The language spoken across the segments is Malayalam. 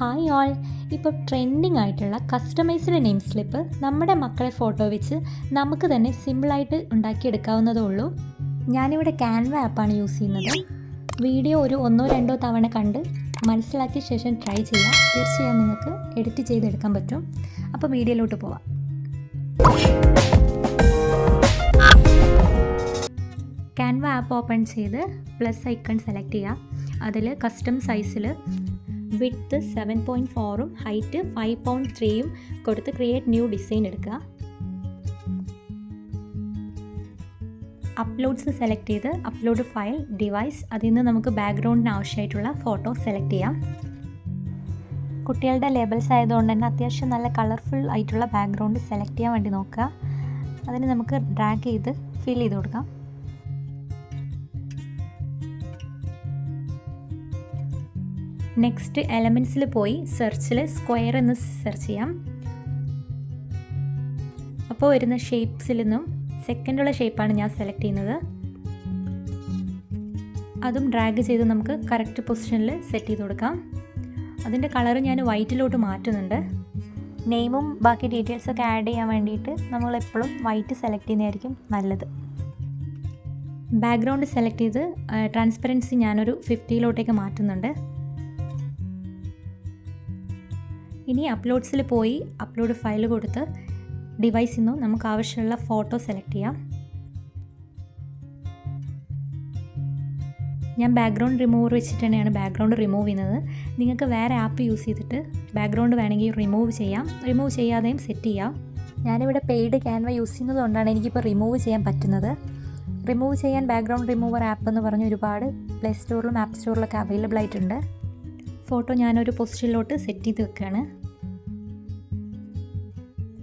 ഹായ് ഓൾ ഇപ്പോൾ ട്രെൻഡിങ് ആയിട്ടുള്ള കസ്റ്റമൈസ്ഡ് നെയിം സ്ലിപ്പ് നമ്മുടെ മക്കളെ ഫോട്ടോ വെച്ച് നമുക്ക് തന്നെ സിമ്പിളായിട്ട് ഉണ്ടാക്കിയെടുക്കാവുന്നതേ ഉള്ളൂ. ഞാനിവിടെ ക്യാൻവ ആപ്പാണ് യൂസ് ചെയ്യുന്നത്. വീഡിയോ ഒരു ഒന്നോ രണ്ടോ തവണ കണ്ട് മനസ്സിലാക്കിയ ശേഷം ട്രൈ ചെയ്യാം. തീർച്ചയായും നിങ്ങൾക്ക് എഡിറ്റ് ചെയ്തെടുക്കാൻ പറ്റും. അപ്പോൾ വീഡിയോയിലോട്ട് പോവാം. ക്യാൻവ ആപ്പ് ഓപ്പൺ ചെയ്ത് പ്ലസ് ഐക്കൺ സെലക്ട് ചെയ്യുക. അതിൽ കസ്റ്റം സൈസിൽ വിഡ്ത്ത് സെവൻ പോയിന്റ് ഫോറും ഹൈറ്റ് ഫൈവ് പോയിന്റ് ത്രീയും കൊടുത്ത് ക്രിയേറ്റ് ന്യൂ ഡിസൈൻ എടുക്കുക. അപ്ലോഡ്സ് സെലക്ട് ചെയ്ത് അപ്ലോഡ് ഫയൽ ഡിവൈസ് അതിൽ നിന്ന് നമുക്ക് ബാക്ക്ഗ്രൗണ്ടിന് ആവശ്യമായിട്ടുള്ള ഫോട്ടോ സെലക്ട് ചെയ്യാം. കുട്ടികളുടെ ലേബൽസ് ആയതുകൊണ്ട് തന്നെ അത്യാവശ്യം നല്ല കളർഫുൾ ആയിട്ടുള്ള ബാക്ക്ഗ്രൗണ്ട് സെലക്ട് ചെയ്യാൻ വേണ്ടി നോക്കുക. അതിന് നമുക്ക് ഡ്രാഗ് ചെയ്ത് ഫിൽ ചെയ്ത് കൊടുക്കാം. നെക്സ്റ്റ് എലമെന്റ്സിൽ പോയി സെർച്ചിൽ സ്ക്വയർ എന്ന് സെർച്ച് ചെയ്യാം. അപ്പോൾ വരുന്ന ഷേപ്സിൽ നിന്നും സെക്കൻഡുള്ള ഷേപ്പാണ് ഞാൻ സെലക്ട് ചെയ്യുന്നത്. അതും ഡ്രാഗ് ചെയ്ത് നമുക്ക് കറക്റ്റ് പൊസിഷനിൽ സെറ്റ് ചെയ്ത് കൊടുക്കാം. അതിന്റെ കളർ ഞാൻ വൈറ്റിലോട്ട് മാറ്റുന്നുണ്ട്. നെയിമും ബാക്കി ഡീറ്റെയിൽസൊക്കെ ആഡ് ചെയ്യാൻ വേണ്ടിയിട്ട് നമ്മൾ എപ്പോഴും വൈറ്റ് സെലക്ട് ചെയ്യുന്നതായിരിക്കും നല്ലത്. ബാക്ക്ഗ്രൗണ്ട് സെലക്ട് ചെയ്ത് ട്രാൻസ്പെറൻസി ഞാനൊരു ഫിഫ്റ്റിയിലോട്ടേക്ക് മാറ്റുന്നുണ്ട്. ഇനി അപ്ലോഡ്സിൽ പോയി അപ്ലോഡ് ഫയൽ കൊടുത്ത് ഡിവൈസിൽ നിന്നും നമുക്ക് ആവശ്യമുള്ള ഫോട്ടോ സെലക്ട് ചെയ്യാം. ഞാൻ ബാക്ക്ഗ്രൗണ്ട് റിമൂവർ വെച്ചിട്ട് തന്നെയാണ് ബാക്ക്ഗ്രൗണ്ട് റിമൂവ് ചെയ്യുന്നത്. നിങ്ങൾക്ക് വേറെ ആപ്പ് യൂസ് ചെയ്തിട്ട് ബാക്ക്ഗ്രൗണ്ട് വേണമെങ്കിൽ റിമൂവ് ചെയ്യാം. റിമൂവ് ചെയ്യാതെയും സെറ്റ് ചെയ്യാം. ഞാനിവിടെ പെയ്ഡ് ക്യാൻവ യൂസ് ചെയ്യുന്നതുകൊണ്ടാണ് എനിക്കിപ്പോൾ റിമൂവ് ചെയ്യാൻ പറ്റുന്നത്. റിമൂവ് ചെയ്യാൻ ബാക്ക്ഗ്രൗണ്ട് റിമൂവർ ആപ്പ് എന്ന് പറഞ്ഞ് ഒരുപാട് പ്ലേ സ്റ്റോറിലും ആപ്പ് സ്റ്റോറിലൊക്കെ അവൈലബിൾ ആയിട്ടുണ്ട്. ഫോട്ടോ ഞാനൊരു പൊസിഷനിലോട്ട് സെറ്റ് ചെയ്ത് വെക്കുകയാണ്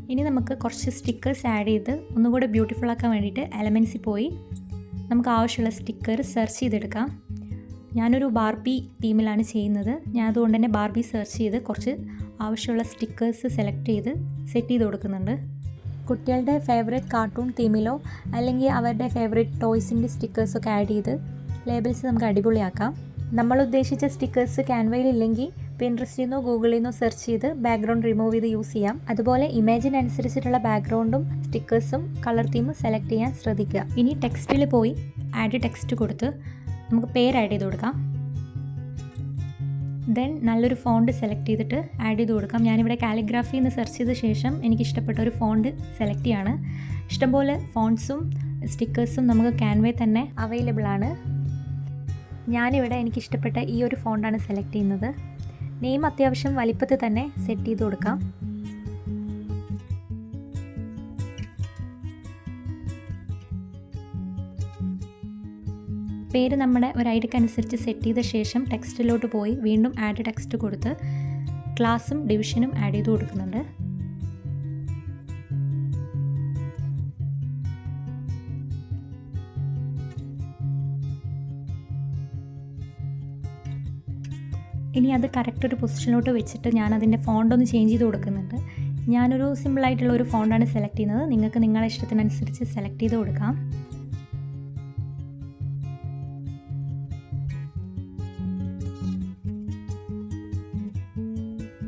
ഇനി നമുക്ക് കുറച്ച് സ്റ്റിക്കേഴ്സ് ആഡ് ചെയ്ത് ഒന്നുകൂടെ ബ്യൂട്ടിഫുൾ ആക്കാൻ വേണ്ടിയിട്ട് എലമെൻസിൽ പോയി. നമുക്ക് ആവശ്യമുള്ള സ്റ്റിക്കർ സെർച്ച് ചെയ്തെടുക്കാം. ഞാനൊരു ബാർബി തീമിലാണ് ചെയ്യുന്നത്. ഞാൻ അതുകൊണ്ട് തന്നെ ബാർബി സെർച്ച് ചെയ്ത് കുറച്ച് ആവശ്യമുള്ള സ്റ്റിക്കേഴ്സ് സെലക്ട് ചെയ്ത് സെറ്റ് ചെയ്ത് കൊടുക്കുന്നുണ്ട്. കുട്ടികളുടെ ഫേവറേറ്റ് കാർട്ടൂൺ തീമിലോ അല്ലെങ്കിൽ അവരുടെ ഫേവറേറ്റ് ടോയ്സിന്റെ സ്റ്റിക്കേഴ്സൊക്കെ ആഡ് ചെയ്ത് ലേബിൾസ് നമുക്ക് അടിപൊളിയാക്കാം. നമ്മൾ ഉദ്ദേശിച്ച സ്റ്റിക്കേഴ്സ് ക്യാൻവയിൽ ഇല്ലെങ്കിൽ പിൻട്രസ്റ്റിൽ നിന്നോ ഗൂഗിളിൽ നിന്നോ സെർച്ച് ചെയ്ത് ബാക്ക്ഗ്രൗണ്ട് റിമൂവ് ചെയ്ത് യൂസ് ചെയ്യാം. അതുപോലെ ഇമേജിനനുസരിച്ചിട്ടുള്ള ബാക്ക്ഗ്രൗണ്ടും സ്റ്റിക്കേഴ്സും കളർ തീമും സെലക്ട് ചെയ്യാൻ ശ്രദ്ധിക്കുക. ഇനി ടെക്സ്റ്റിൽ പോയി ആഡ് ടെക്സ്റ്റ് കൊടുത്ത് നമുക്ക് പേര് ആഡ് ചെയ്ത് കൊടുക്കാം. ദെൻ നല്ലൊരു ഫോണ്ട് സെലക്ട് ചെയ്തിട്ട് ആഡ് ചെയ്ത് കൊടുക്കാം. ഞാനിവിടെ കാലിഗ്രാഫി എന്ന് സെർച്ച് ചെയ്ത ശേഷം എനിക്ക് ഇഷ്ടപ്പെട്ട ഒരു ഫോണ്ട് സെലക്ട് ചെയ്യാണ്. ഇഷ്ടംപോലെ ഫോൺസും സ്റ്റിക്കേഴ്സും നമുക്ക് ക്യാൻവേ തന്നെ അവൈലബിൾ ആണ്. ഞാനിവിടെ എനിക്ക് ഇഷ്ടപ്പെട്ട ഈ ഒരു ഫോണ്ടാണ് സെലക്ട് ചെയ്യുന്നത്. നെയിം അത്യാവശ്യം വലിപ്പത്തിൽ തന്നെ സെറ്റ് ചെയ്ത് കൊടുക്കാം. പേര് നമ്മുടെ ഒരു അനുസരിച്ച് സെറ്റ് ചെയ്ത ശേഷം ടെക്സ്റ്റിലോട്ട് പോയി വീണ്ടും ആഡ് ടെക്സ്റ്റ് കൊടുത്ത് ക്ലാസ്സും ഡിവിഷനും ആഡ് ചെയ്ത് കൊടുക്കുന്നുണ്ട്. ഇനി അത് കറക്റ്റ് ഒരു പൊസിഷനിലോട്ട് വെച്ചിട്ട് ഞാൻ അതിന്റെ ഫോണ്ട് ഒന്ന് ചേഞ്ച് ചെയ്ത് കൊടുക്കുന്നുണ്ട്. ഞാനൊരു സിമ്പിളായിട്ടുള്ള ഒരു ഫോണ്ടാണ് സെലക്ട് ചെയ്യുന്നത്. നിങ്ങൾക്ക് നിങ്ങളുടെ ഇഷ്ടത്തിനനുസരിച്ച് സെലക്ട് ചെയ്ത് കൊടുക്കാം.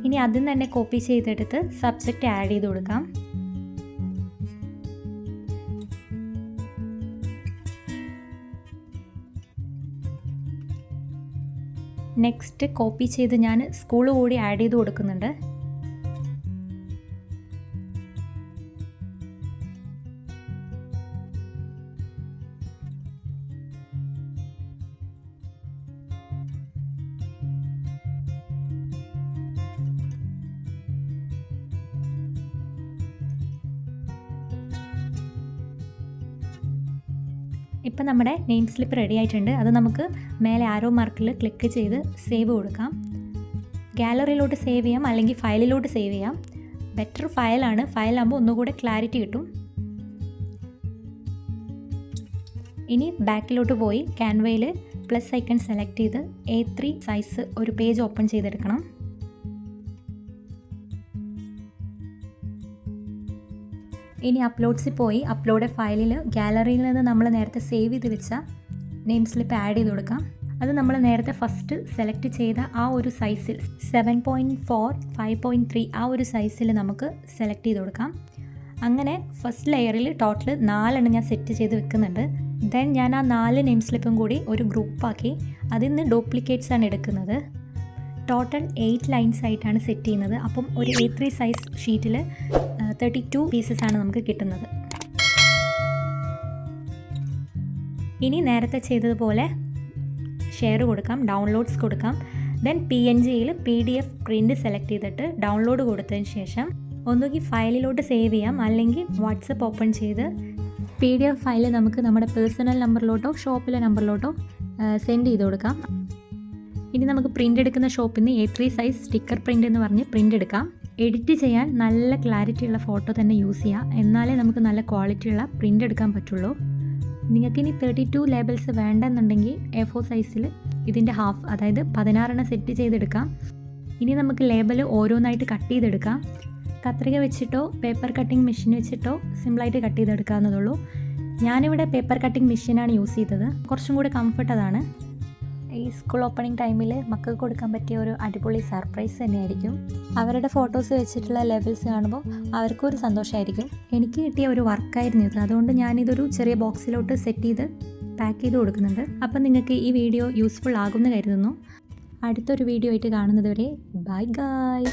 ഇനി അതിൽ തന്നെ കോപ്പി ചെയ്തെടുത്ത് സബ്ജക്റ്റ് ആഡ് ചെയ്ത് കൊടുക്കാം. നെക്സ്റ്റ് കോപ്പി ചെയ്ത് ഞാൻ സ്കൂൾ കൂടി ആഡ് ചെയ്ത് കൊടുക്കുന്നുണ്ട്. ഇപ്പം നമ്മുടെ നെയിം സ്ലിപ്പ് റെഡി ആയിട്ടുണ്ട്. അത് നമുക്ക് മേലെ ആരോ മാർക്കിൽ ക്ലിക്ക് ചെയ്ത് സേവ് കൊടുക്കാം. ഗാലറിയിലോട്ട് സേവ് ചെയ്യാം അല്ലെങ്കിൽ ഫയലിലോട്ട് സേവ് ചെയ്യാം. ബെറ്റർ ഫയലാണ് ഫയലാകുമ്പോൾ ഒന്നുകൂടെ ക്ലാരിറ്റി കിട്ടും. ഇനി ബാക്കിലോട്ട് പോയി ക്യാൻവയിൽ പ്ലസ് ഐക്കൺ സെലക്ട് ചെയ്ത് എ ത്രീ സൈസ് ഒരു പേജ് ഓപ്പൺ ചെയ്തെടുക്കണം. ഇനി അപ്ലോഡ്സിൽ പോയി. അപ്ലോഡ് ഫയലിൽ ഗാലറിയിൽ നിന്ന് നമ്മൾ നേരത്തെ സേവ് ചെയ്ത് വെച്ച നെയിം സ്ലിപ്പ് ആഡ് ചെയ്ത് കൊടുക്കാം. അത് നമ്മൾ നേരത്തെ ഫസ്റ്റ് സെലക്ട് ചെയ്ത ആ ഒരു സൈസിൽ seven point four five point three ആ ഒരു സൈസിൽ നമുക്ക് സെലക്ട് ചെയ്ത് കൊടുക്കാം. അങ്ങനെ ഫസ്റ്റ് ലെയറിൽ ടോട്ടൽ നാലെണ്ണം ഞാൻ സെറ്റ് ചെയ്ത് വെക്കുന്നുണ്ട്. ദെൻ ഞാൻ ആ നാല് നെയിം സ്ലിപ്പും കൂടി ഒരു ഗ്രൂപ്പാക്കി അതിൽ നിന്ന് ഡ്യൂപ്ലിക്കേറ്റ്സ് ആണ് എടുക്കുന്നത്. ടോട്ടൽ എയ്റ്റ് ലൈൻസ് ആയിട്ടാണ് സെറ്റ് ചെയ്യുന്നത്. അപ്പം ഒരു എ ത്രീ സൈസ് ഷീറ്റിൽ തേർട്ടി ടു പീസസ് ആണ് നമുക്ക് കിട്ടുന്നത്. ഇനി നേരത്തെ ചെയ്തതുപോലെ ഷെയർ കൊടുക്കാം ഡൗൺലോഡ്സ് കൊടുക്കാം. ദെൻ പി എൻ ജിയിൽ P D F print select ചെയ്തിട്ട് ഡൗൺലോഡ് കൊടുത്തതിന് ശേഷം ഒന്നുകിൽ ഫയലിലോട്ട് സേവ് ചെയ്യാം അല്ലെങ്കിൽ വാട്സപ്പ് ഓപ്പൺ ചെയ്ത് പി ഡി എഫ് ഫയൽ നമുക്ക് നമ്മുടെ പേഴ്സണൽ നമ്പറിലോട്ടോ ഷോപ്പിലെ നമ്പറിലോട്ടോ സെൻഡ് ചെയ്ത് കൊടുക്കാം. ഇനി നമുക്ക് പ്രിന്റ് എടുക്കുന്ന ഷോപ്പിൽ നിന്ന് A three size sticker print എന്ന് പറഞ്ഞ് പ്രിന്റ് എടുക്കാം. എഡിറ്റ് ചെയ്യാൻ നല്ല ക്ലാരിറ്റി ഉള്ള ഫോട്ടോ തന്നെ യൂസ് ചെയ്യാം. എന്നാലേ നമുക്ക് നല്ല ക്വാളിറ്റി ഉള്ള പ്രിന്റ് എടുക്കാൻ പറ്റുള്ളൂ. നിങ്ങൾക്ക് ഇനി തേർട്ടി ടു ലേബൽസ് വേണ്ടെന്നുണ്ടെങ്കിൽ എ ഫോർ സൈസിൽ ഇതിന്റെ ഹാഫ് അതായത് പതിനാറെണ്ണം സെറ്റ് ചെയ്തെടുക്കാം. ഇനി നമുക്ക് ലേബൽ ഓരോന്നായിട്ട് കട്ട് ചെയ്തെടുക്കാം. കത്രിക വെച്ചിട്ടോ പേപ്പർ കട്ടിംഗ് മെഷീൻ വെച്ചിട്ടോ സിമ്പിളായിട്ട് കട്ട് ചെയ്തെടുക്കാവുന്നതുള്ളൂ ഞാനിവിടെ പേപ്പർ കട്ടിംഗ് മെഷീനാണ് യൂസ് ചെയ്തത്. കുറച്ചും കൂടി കംഫർട്ട് അതാണ്. ഈ സ്കൂൾ ഓപ്പണിംഗ് ടൈമിൽ മക്കൾക്ക് കൊടുക്കാൻ പറ്റിയ ഒരു അടിപൊളി സർപ്രൈസ് തന്നെയായിരിക്കും. അവരുടെ ഫോട്ടോസ് വെച്ചിട്ടുള്ള ലെവൽസ് കാണുമ്പോൾ അവർക്കും ഒരു സന്തോഷമായിരിക്കും എനിക്ക് കിട്ടിയ ഒരു വർക്കായിരുന്നു ഇത്. അതുകൊണ്ട് ഞാനിതൊരു ചെറിയ ബോക്സിലോട്ട് സെറ്റ് ചെയ്ത് പാക്ക് ചെയ്ത് കൊടുക്കുന്നുണ്ട്. അപ്പം നിങ്ങൾക്ക് ഈ വീഡിയോ യൂസ്ഫുൾ ആകുമെന്ന് കരുതുന്നു. അടുത്തൊരു വീഡിയോ ആയിട്ട് കാണുന്നത് വരെ ബൈ ഗായ്